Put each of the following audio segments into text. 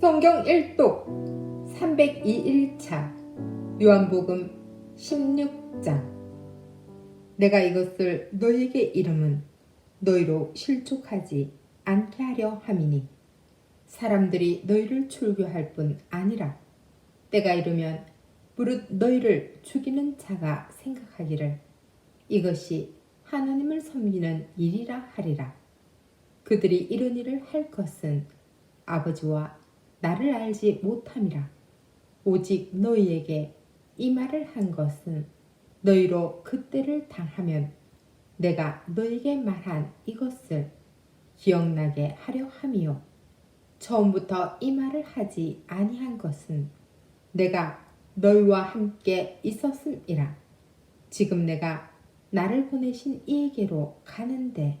성경 1독 302일차 요한복음 16장. 내가 이것을 너희에게 이름은 너희로 실족하지 않게 하려 함이니 사람들이 너희를 출교할 뿐 아니라 때가 이르면 무릇 너희를 죽이는 자가 생각하기를 이것이 하나님을 섬기는 일이라 하리라. 그들이 이런 일을 할 것은 아버지와 나를 알지 못함이라. 오직 너희에게 이 말을 한 것은 너희로 그때를 당하면 내가 너희에게 말한 이것을 기억나게 하려 함이요. 처음부터 이 말을 하지 아니한 것은 내가 너희와 함께 있었음이라. 지금 내가 나를 보내신 이에게로 가는데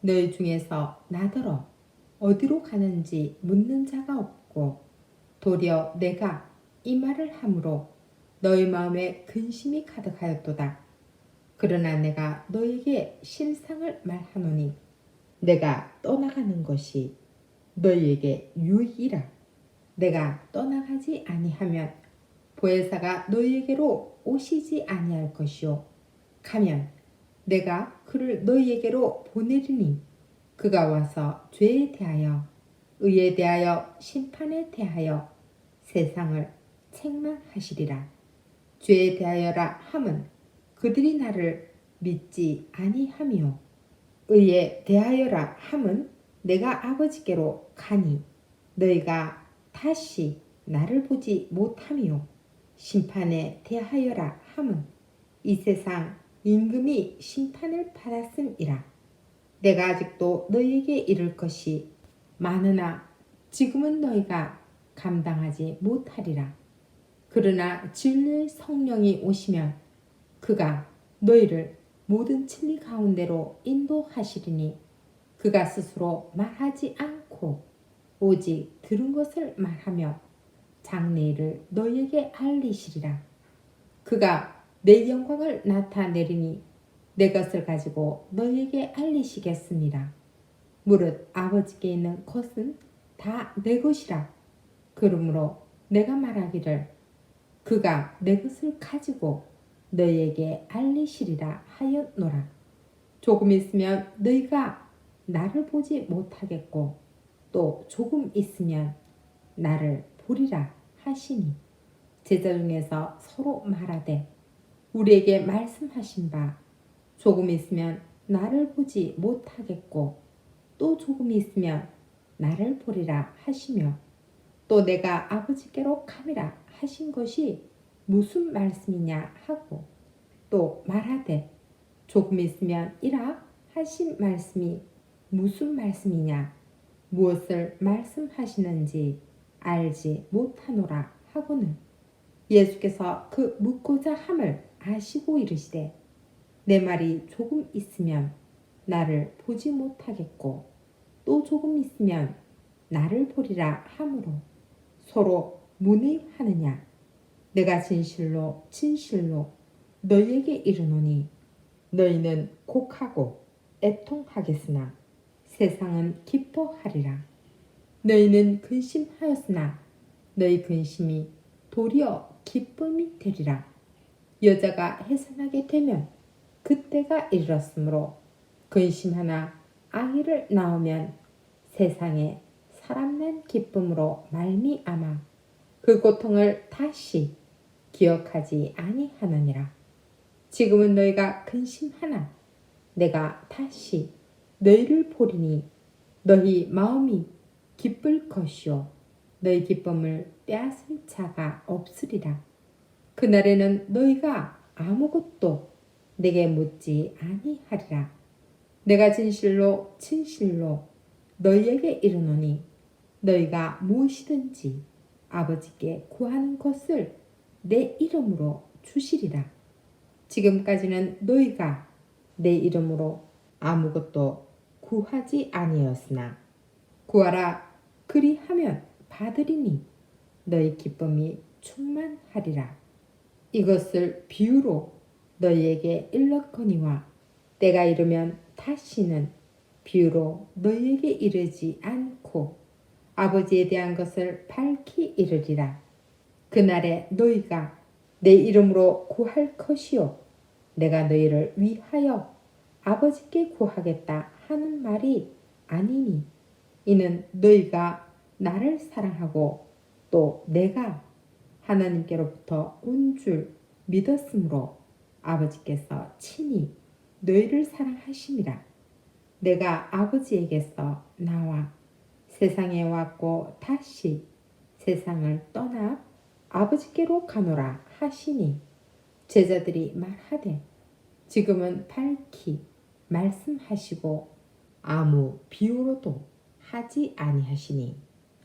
너희 중에서 나더러 어디로 가는지 묻는 자가 없 고 도리어 내가 이 말을 함으로 너희 마음에 근심이 가득하였도다. 그러나 내가 너에게 실상을 말하노니 내가 떠나가는 것이 너희에게 유익이라. 내가 떠나가지 아니하면 보혜사가 너희에게로 오시지 아니할 것이요 가면 내가 그를 너희에게로 보내리니 그가 와서 죄에 대하여 의에 대하여 심판에 대하여 세상을 책망하시리라. 죄에 대하여라 함은 그들이 나를 믿지 아니하며 의에 대하여라 함은 내가 아버지께로 가니 너희가 다시 나를 보지 못하며 심판에 대하여라 함은 이 세상 임금이 심판을 받았음이라. 내가 아직도 너희에게 이를 것이 많으나 지금은 너희가 감당하지 못하리라. 그러나 진리의 성령이 오시면 그가 너희를 모든 진리 가운데로 인도하시리니 그가 스스로 말하지 않고 오직 들은 것을 말하며 장래일을 너희에게 알리시리라. 그가 내 영광을 나타내리니 내 것을 가지고 너희에게 알리시겠습니다. 무릇 아버지께 있는 것은 다 내 것이라. 그러므로 내가 말하기를 그가 내 것을 가지고 너희에게 알리시리라 하였노라. 조금 있으면 너희가 나를 보지 못하겠고 또 조금 있으면 나를 보리라 하시니 제자 중에서 서로 말하되 우리에게 말씀하신 바 조금 있으면 나를 보지 못하겠고 또 조금 있으면 나를 보리라 하시며 또 내가 아버지께로 감이라 하신 것이 무슨 말씀이냐 하고 또 말하되 조금 있으면 이라 하신 말씀이 무슨 말씀이냐? 무엇을 말씀하시는지 알지 못하노라 하고는 예수께서 그 묻고자 함을 아시고 이르시되 내 말이 조금 있으면 나를 보지 못하겠고 또 조금 있으면 나를 보리라 하므로 서로 문의하느냐? 내가 진실로 진실로 너희에게 이르노니 너희는 곡하고 애통하겠으나 세상은 기뻐하리라. 너희는 근심하였으나 너희 근심이 도리어 기쁨이 되리라. 여자가 해산하게 되면 그때가 이르렀으므로 근심 하나 아기를 낳으면 세상에 사람난 기쁨으로 말미암아 그 고통을 다시 기억하지 아니하느니라. 지금은 너희가 근심하나 내가 다시 너희를 보리니 너희 마음이 기쁠 것이요 너희 기쁨을 빼앗을 자가 없으리라. 그날에는 너희가 아무것도 내게 묻지 아니하리라. 내가 진실로 진실로 너희에게 이르노니 너희가 무엇이든지 아버지께 구하는 것을 내 이름으로 주시리라. 지금까지는 너희가 내 이름으로 아무것도 구하지 아니었으나 구하라 그리하면 받으리니 너희 기쁨이 충만하리라. 이것을 비유로 너희에게 일렀거니와 때가 이르면 다시는 비유로 너희에게 이르지 않고 아버지에 대한 것을 밝히 이르리라. 그날에 너희가 내 이름으로 구할 것이요 내가 너희를 위하여 아버지께 구하겠다 하는 말이 아니니 이는 너희가 나를 사랑하고 또 내가 하나님께로부터 온 줄 믿었으므로 아버지께서 친히 너희를 사랑하심이라. 내가 아버지에게서 나와 세상에 왔고 다시 세상을 떠나 아버지께로 가노라 하시니 제자들이 말하되 지금은 밝히 말씀하시고 아무 비유로도 하지 아니하시니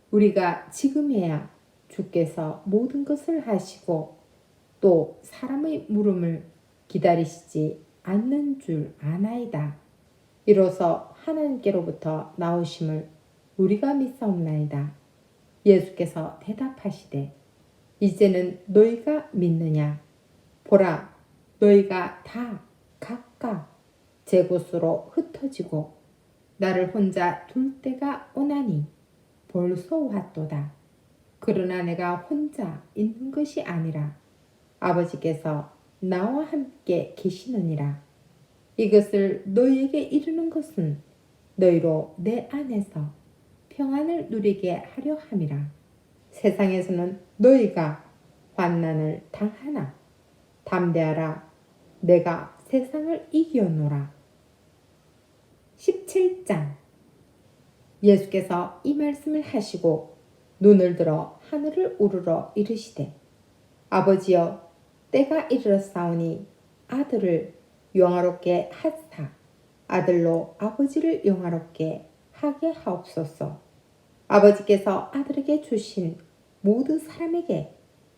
우리가 지금에야 주께서 모든 것을 하시고 또 사람의 물음을 기다리시지 않는 줄 아나이다. 이로써 하나님께로부터 나오심을 우리가 믿사옵나이다. 예수께서 대답하시되 이제는 너희가 믿느냐 보라 너희가 다 각각 제 곳으로 흩어지고 나를 혼자 둘 때가 오나니 벌써 왔도다. 그러나 내가 혼자 있는 것이 아니라 아버지께서 나와 함께 계시느니라. 이것을 너희에게 이르는 것은 너희로 내 안에서 평안을 누리게 하려 함이라. 세상에서는 너희가 환난을 당하나 담대하라. 내가 세상을 이겨노라. 17장 예수께서 이 말씀을 하시고 눈을 들어 하늘을 우러러 이르시되 아버지여 때가 이르렀사오니 아들을 영화롭게 하사 아들로 아버지를 영화롭게 하게 하옵소서 아버지께서 아들에게 주신 모든 사람에게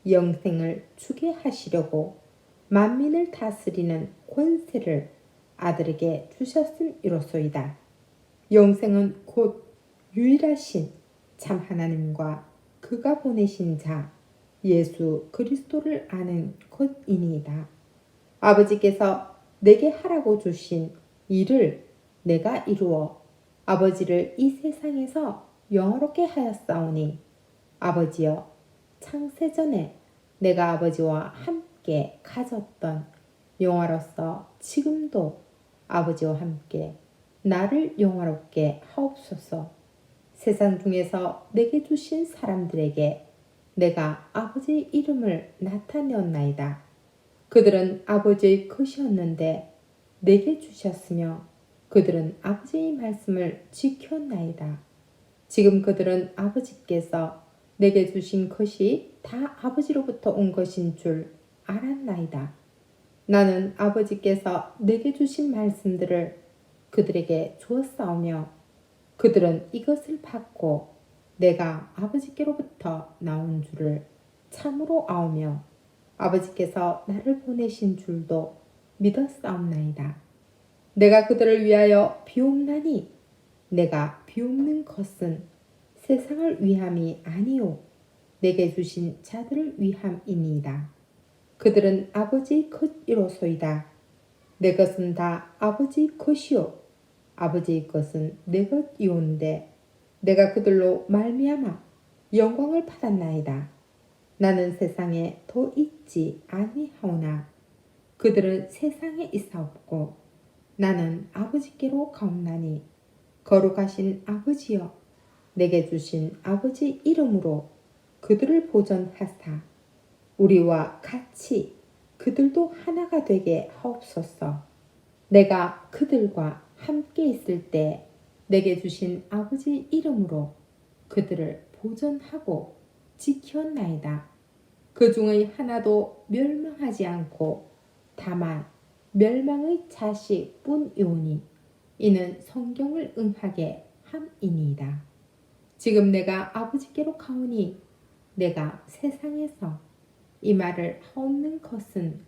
영생을 주게 하시려고 만민을 다스리는 권세를 아들에게 주셨음이로소이다. 영생은 곧 유일하신 참 하나님과 그가 보내신 자 예수 그리스도를 아는 것이니이다. 아버지께서 내게 하라고 주신 일을 내가 이루어 아버지를 이 세상에서 영화롭게 하였사오니 아버지여 창세전에 내가 아버지와 함께 가졌던 영화로서 지금도 아버지와 함께 나를 영화롭게 하옵소서. 세상 중에서 내게 주신 사람들에게 내가 아버지의 이름을 나타내었나이다. 그들은 아버지의 것이었는데 내게 주셨으며 그들은 아버지의 말씀을 지켰나이다. 지금 그들은 아버지께서 내게 주신 것이 다 아버지로부터 온 것인 줄 알았나이다. 나는 아버지께서 내게 주신 말씀들을 그들에게 주었사오며 그들은 이것을 받고 내가 아버지께로부터 나온 줄을 참으로 아오며 아버지께서 나를 보내신 줄도 믿었사옵나이다. 내가 그들을 위하여 비옵나니 내가 비옵는 것은 세상을 위함이 아니요 내게 주신 자들을 위함이니이다. 그들은 아버지 것이로소이다. 내 것은 다 아버지 것이요 아버지의 것은 내 것이온데 내가 그들로 말미암아 영광을 받았나이다. 나는 세상에 더 있지 아니하오나 그들은 세상에 있사옵고 나는 아버지께로 가옵나니 거룩하신 아버지여 내게 주신 아버지 이름으로 그들을 보전하사 우리와 같이 그들도 하나가 되게 하옵소서. 내가 그들과 함께 있을 때 내게 주신 아버지 이름으로 그들을 보존하고 지켰나이다. 그 중의 하나도 멸망하지 않고 다만 멸망의 자식뿐이오니 이는 성경을 응하게 함이니이다. 지금 내가 아버지께로 가오니 내가 세상에서 이 말을 하옵는 것은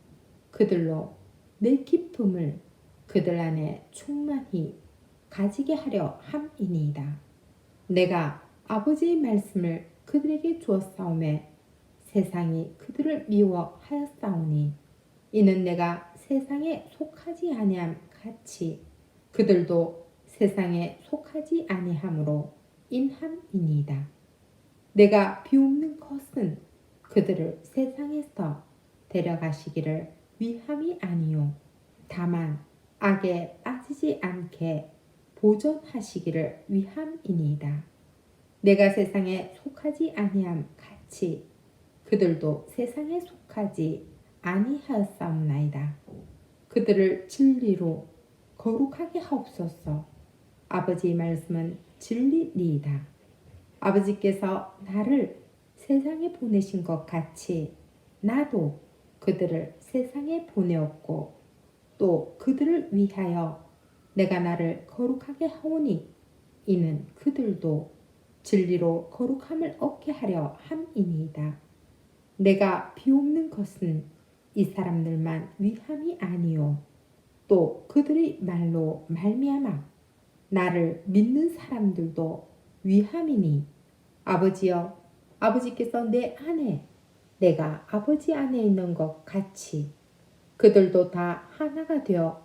그들로 내 기쁨을 그들 안에 충만히 가지게 하려 함이니이다. 내가 아버지의 말씀을 그들에게 주었사오매 세상이 그들을 미워하였사오니 이는 내가 세상에 속하지 아니함 같이 그들도 세상에 속하지 아니함으로 인함이니이다. 내가 비웃는 것은 그들을 세상에서 데려가시기를 위함이 아니요 다만 악에 빠지지 않게 보존하시기를 위함이니이다. 내가 세상에 속하지 아니함 같이 그들도 세상에 속하지 아니하였사옵나이다. 그들을 진리로 거룩하게 하옵소서. 아버지의 말씀은 진리니이다. 아버지께서 나를 세상에 보내신 것 같이 나도 그들을 세상에 보내었고 또 그들을 위하여 내가 나를 거룩하게 하오니 이는 그들도 진리로 거룩함을 얻게 하려 함이니이다. 내가 비옵는 것은 이 사람들만 위함이 아니요 또 그들의 말로 말미암아 나를 믿는 사람들도 위함이니 아버지여 아버지께서 내 안에 내가 아버지 안에 있는 것 같이 그들도 다 하나가 되어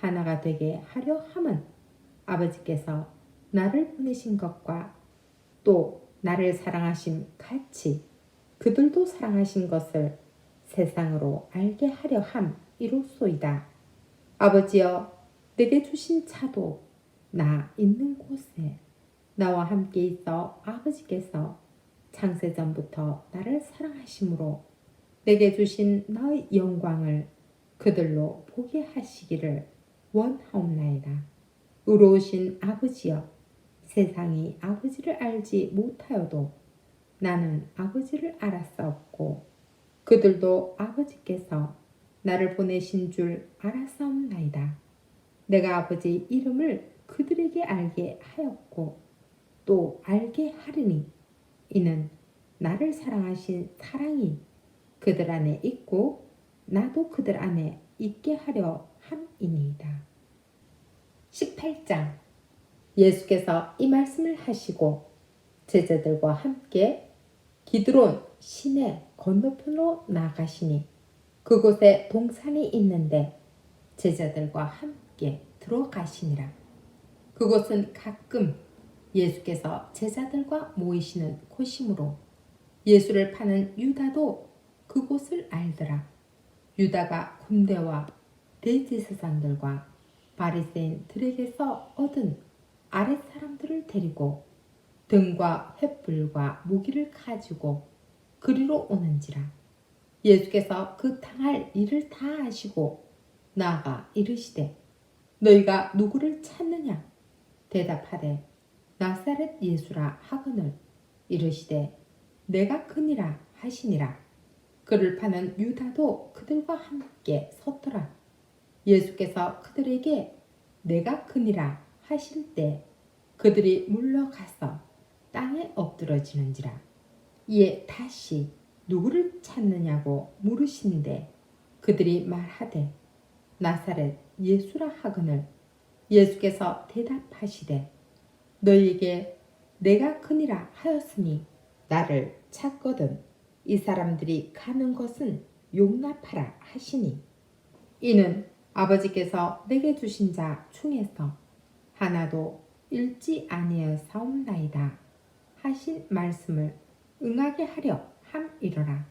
하나가 되게 하려 함은 아버지께서 나를 보내신 것과 또 나를 사랑하심 같이 그들도 사랑하신 것을 세상으로 알게 하려 함이로소이다. 아버지여 내게 주신 차도 나 있는 곳에 나와 함께 있어 아버지께서 창세전부터 나를 사랑하심으로 내게 주신 너의 영광을 그들로 보게 하시기를 원하옵나이다. 의로우신 아버지여 세상이 아버지를 알지 못하여도 나는 아버지를 알았사옵고 그들도 아버지께서 나를 보내신 줄 알았사옵나이다. 내가 아버지 이름을 그들에게 알게 하였고 또 알게 하리니 이는 나를 사랑하신 사랑이 그들 안에 있고 나도 그들 안에 있게 하려 함이니이다. 18장 예수께서 이 말씀을 하시고 제자들과 함께 기드론 시내 건너편으로 나가시니 그곳에 동산이 있는데 제자들과 함께 들어가시니라. 그곳은 가끔 예수께서 제자들과 모이시는 곳이므로 예수를 파는 유다도 그곳을 알더라. 유다가 군대와 대제사장들과 바리새인들에게서 얻은 아랫 사람들을 데리고 등과 횃불과 무기를 가지고 그리로 오는지라. 예수께서 그 당할 일을 다 아시고 나아가 이르시되 너희가 누구를 찾느냐? 대답하되 나사렛 예수라 하거늘 이르시되 내가 그니라 하시니라. 그를 파는 유다도 그들과 함께 섰더라. 예수께서 그들에게 내가 그니라 하실 때 그들이 물러가서 땅에 엎드러지는지라. 이에 다시 누구를 찾느냐고 물으신데 그들이 말하되 나사렛 예수라 하거늘. 예수께서 대답하시되 너희에게 내가 그니라 하였으니 나를 찾거든. 이 사람들이 가는 것은 용납하라 하시니. 이는 아버지께서 내게 주신 자 중에서 하나도 잃지 아니하여 사옵나이다 하신 말씀을 응하게 하려 함이러라.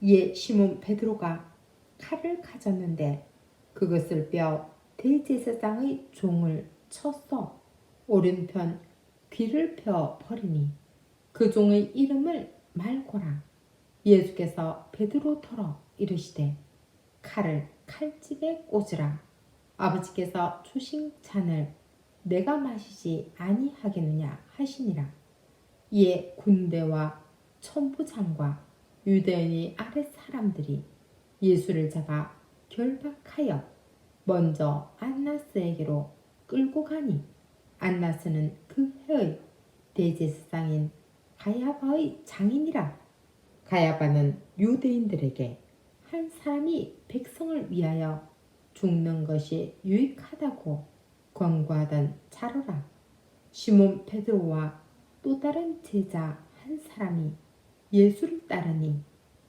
이에 시몬 베드로가 칼을 가졌는데 그것을 빼어 대제사장의 종을 쳤어 오른편 귀를 펴 버리니 그 종의 이름을 말고라. 예수께서 베드로 털어 이르시되 칼을 칼집에 꽂으라. 아버지께서 주신 잔을 내가 마시지 아니하겠느냐 하시니라. 이에 군대와 천부장과 유대인의 아랫 사람들이 예수를 잡아 결박하여 먼저 안나스에게로 끌고 가니 안나스는 그 해의 대제사장인 가야바의 장인이라. 가야바는 유대인들에게 한 사람이 백성을 위하여 죽는 것이 유익하다고 권고하던 차로라. 시몬 베드로와 또 다른 제자 한 사람이 예수를 따르니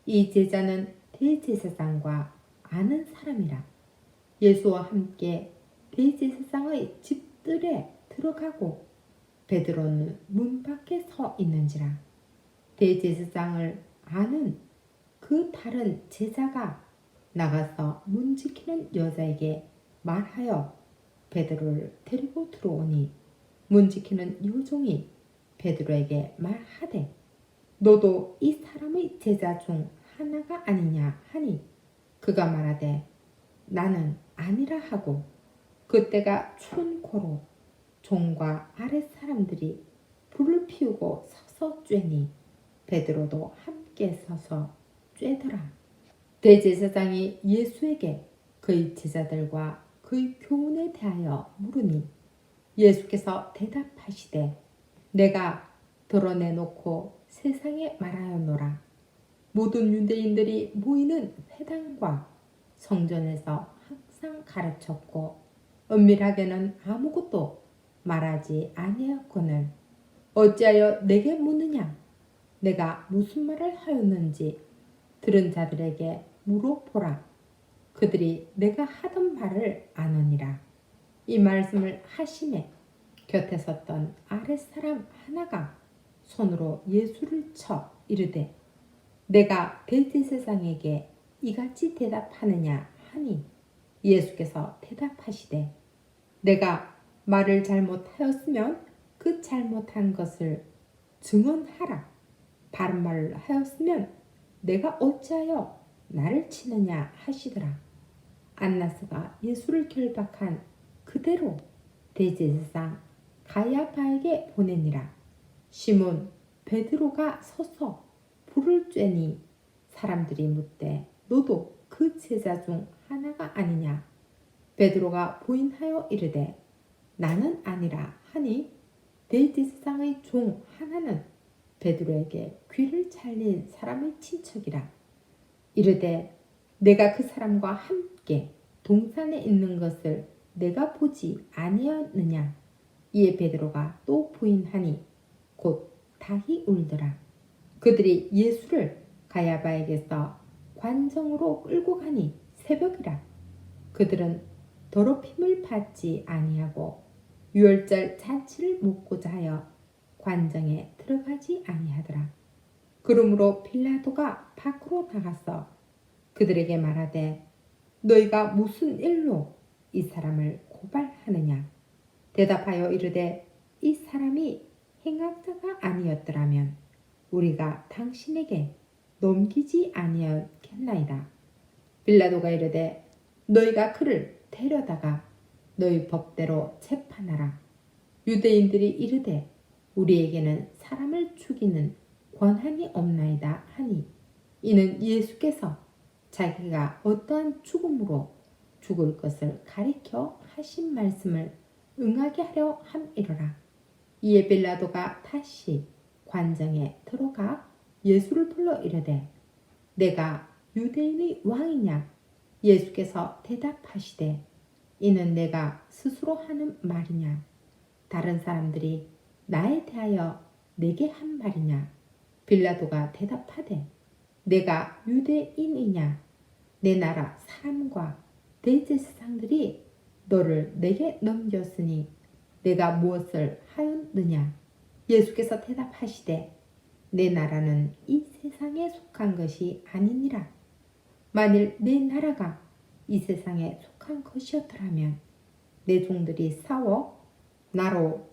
이 제자는 대제사장과 아는 사람이라. 예수와 함께 대제사장의 집들에 들어가고 베드로는 문 밖에 서 있는지라. 대제사장을 아는 그 다른 제자가 나가서 문 지키는 여자에게 말하여 베드로를 데리고 들어오니 문 지키는 요종이 베드로에게 말하되 너도 이 사람의 제자 중 하나가 아니냐 하니 그가 말하되 나는 아니라 하고 그때가 추운 고로 종과 아랫 사람들이 불을 피우고 서서 쬐니 베드로도 함께 서서 쬐더라. 대제사장이 예수에게 그의 제자들과 그의 교훈에 대하여 물으니 예수께서 대답하시되 내가 드러내놓고 세상에 말하였노라. 모든 유대인들이 모이는 회당과 성전에서 항상 가르쳤고 은밀하게는 아무것도 말하지 아니하거늘 어찌하여 내게 묻느냐 내가 무슨 말을 하였는지 들은 자들에게 물어보라 그들이 내가 하던 말을 아느니라 이 말씀을 하심에 곁에 섰던 아랫사람 하나가 손으로 예수를 쳐 이르되 내가 대제사장에게 이같이 대답하느냐 하니 예수께서 대답하시되 내가 말을 잘못하였으면 그 잘못한 것을 증언하라. 바른 말을 하였으면 내가 어찌하여 나를 치느냐 하시더라. 안나스가 예수를 결박한 그대로 대제사장 가야바에게 보내니라. 시몬 베드로가 서서 불을 쬐니 사람들이 묻되 너도 그 제자 중 하나가 아니냐 베드로가 부인하여 이르되 나는 아니라 하니 대제사장의 종 하나는 베드로에게 귀를 잘린 사람의 친척이라. 이르되 내가 그 사람과 함께 동산에 있는 것을 내가 보지 아니었느냐? 이에 베드로가 또 부인하니 곧 닭이 울더라. 그들이 예수를 가야바에게서 관정으로 끌고 가니 새벽이라. 그들은 더럽힘을 받지 아니하고 유월절 잔치를 묵고자 하여 관정에 들어가지 아니하더라. 그러므로 빌라도가 밖으로 나가서 그들에게 말하되 너희가 무슨 일로 이 사람을 고발하느냐 대답하여 이르되 이 사람이 행악자가 아니었더라면 우리가 당신에게 넘기지 아니었겠나이다. 빌라도가 이르되 너희가 그를 데려다가 너희 법대로 재판하라. 유대인들이 이르되 우리에게는 사람을 죽이는 권한이 없나이다 하니 이는 예수께서 자기가 어떠한 죽음으로 죽을 것을 가리켜 하신 말씀을 응하게 하려 함이로라. 이에 빌라도가 다시 관정에 들어가 예수를 불러 이르되 내가 유대인의 왕이냐 예수께서 대답하시되 이는 내가 스스로 하는 말이냐 다른 사람들이 나에 대하여 내게 한 말이냐? 빌라도가 대답하되 내가 유대인이냐? 내 나라 사람과 대제사장들이 너를 내게 넘겼으니 내가 무엇을 하였느냐? 예수께서 대답하시되 내 나라는 이 세상에 속한 것이 아니니라. 만일 내 나라가 이 세상에 속한 것이었더라면 내 종들이 싸워 나로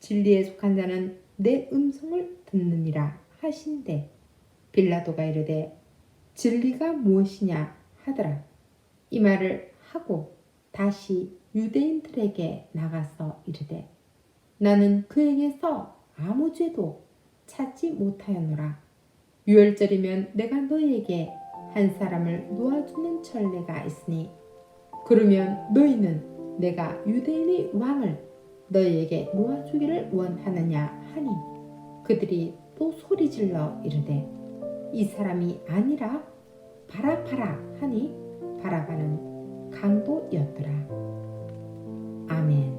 진리에 속한 자는 내 음성을 듣느니라 하신대 빌라도가 이르되 진리가 무엇이냐 하더라. 이 말을 하고 다시 유대인들에게 나가서 이르되 나는 그에게서 아무 죄도 찾지 못하였노라. 유월절이면 내가 너희에게 한 사람을 놓아주는 천례가 있으니 그러면 너희는 내가 유대인의 왕을 너희에게 모아주기를 원하느냐 하니 그들이 또 소리질러 이르되 이 사람이 아니라 바라바라 하니 바라바는 강도였더라. 아멘.